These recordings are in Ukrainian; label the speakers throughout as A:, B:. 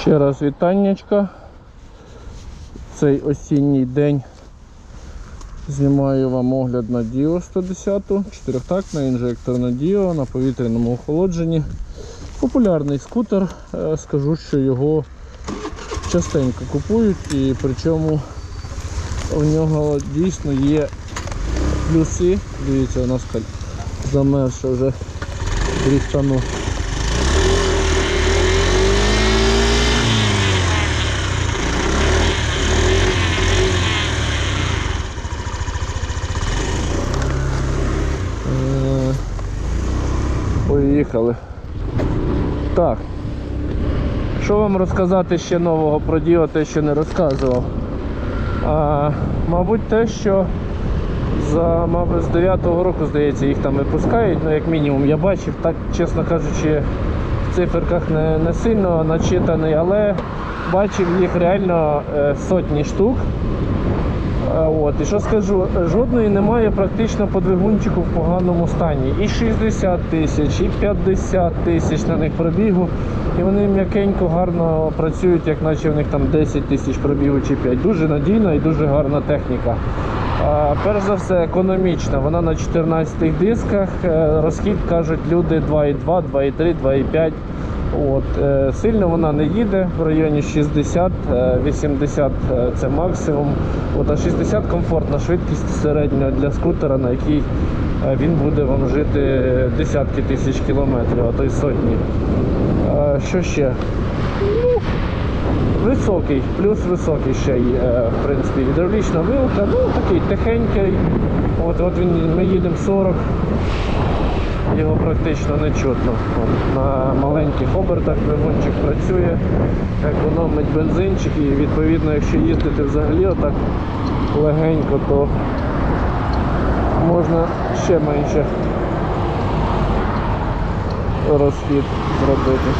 A: Ще раз вітаннячка. Цей осінній день знімаю вам огляд на Dio 110, чотирьохтактна інжекторна Dio на повітряному охолодженні. Популярний скутер, Е, скажу, що його частенько купують і причому у нього дійсно є плюси. Дивіться, у нас так замерзше вже дріфтану. Е, Поїхали. Так. Що вам розказати ще нового про Діо, те, що не розказував? А, мабуть, те, що за, мабуть, з 9-го року, здається, їх там випускають, ну, як мінімум, я бачив, так, чесно кажучи, в циферках не, не сильно начитаний, але бачив їх реально е, сотні штук. Е, От, і що скажу, жодної немає практично по двигунчику в поганому стані. І 60 тисяч, і 50 тисяч на них пробігу. І вони м'якенько, гарно працюють, як наче в них там 10 тисяч пробігу чи 5. Дуже надійна і дуже гарна техніка. Перш за все, економічна. Вона на 14 дисках. Е, Розхід кажуть люди 2,2, 2,3, 2,5. От, е, сильно вона не їде в районі 60, е, 80 е, це максимум. От, а 60 комфортна швидкість середня для скутера, на якій він буде вам жити десятки тисяч кілометрів, а то й сотні. Що ще? Ну, Високий, плюс високий ще й, в принципі, гідравлічна вилка, ну такий тихенький. От, от він, ми їдемо 40 його практично не чутно. От, на маленьких обертах двигунчик працює, економить бензинчик і відповідно, якщо їздити взагалі отак легенько, то можна ще менше розхід зробити.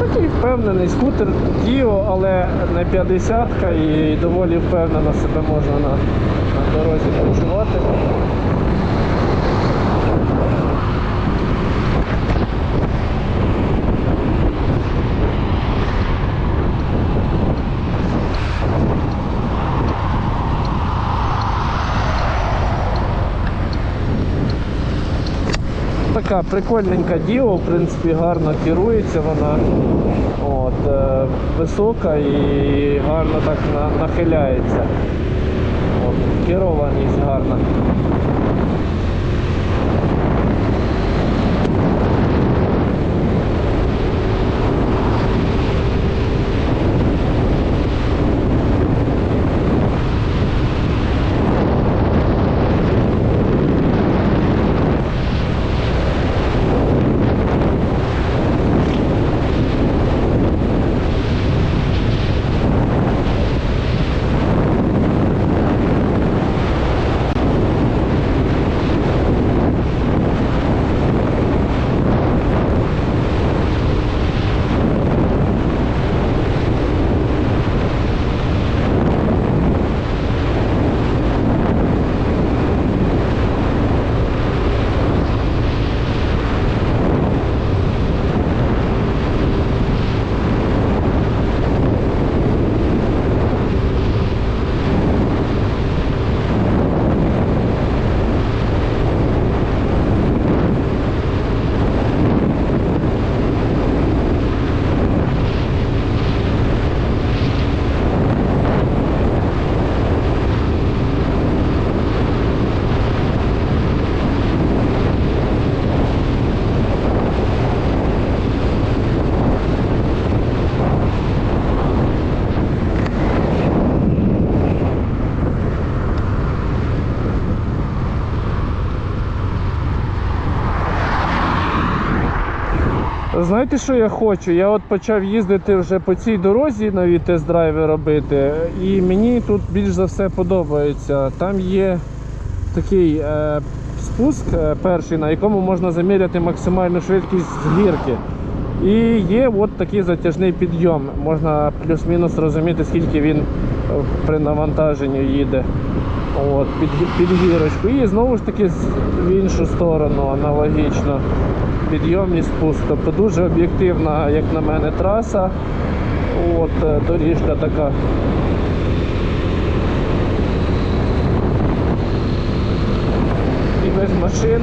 A: Такий впевнений скутер Діо, але не 50 і доволі впевнено себе можна на, на дорозі почувати. Така прикольненька діо, в принципі, гарно керується вона. От, е, висока і гарно так на, нахиляється. От, керованість гарна. Знаєте, що я хочу? Я от почав їздити вже по цій дорозі нові тест-драйви робити, і мені тут більш за все подобається. Там є такий е, спуск е, перший, на якому можна заміряти максимальну швидкість з гірки. І є от такий затяжний підйом. Можна плюс-мінус розуміти, скільки він при навантаженні їде. От, під, під гірочку. І знову ж таки в іншу сторону аналогічно. Підйом і спуск. Тобто дуже об'єктивна, як на мене, траса. От, е, доріжка така. І без машин.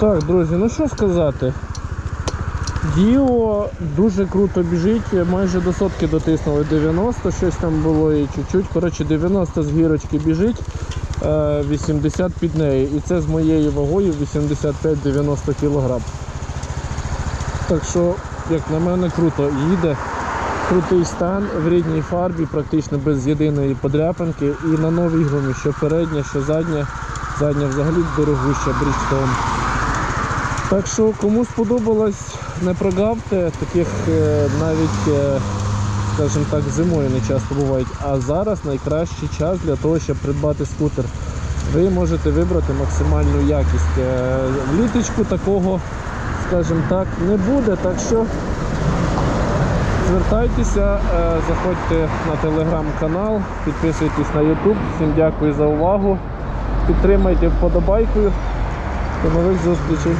A: Так, друзі, ну що сказати. Діо дуже круто біжить, майже до сотки дотиснули 90, щось там було і чуть-чуть. Коротше, 90 з гірочки біжить, е, 80 під неї. І це з моєю вагою 85-90 кг. Так що, як на мене, круто їде. Крутий стан в рідній фарбі, практично без єдиної подряпинки. І на новій гумі, що передня, що задня. Задня взагалі дорогуща Bridgestone. Так що кому сподобалось, не прогавте, таких е, навіть, е, скажімо так, зимою не часто бувають. А зараз найкращий час для того, щоб придбати скутер. Ви можете вибрати максимальну якість. Е, В літочку такого, скажімо так, не буде. Так що звертайтеся, е, заходьте на телеграм-канал, підписуйтесь на YouTube. Всім дякую за увагу. Підтримайте вподобайкою. До нових зустрічей.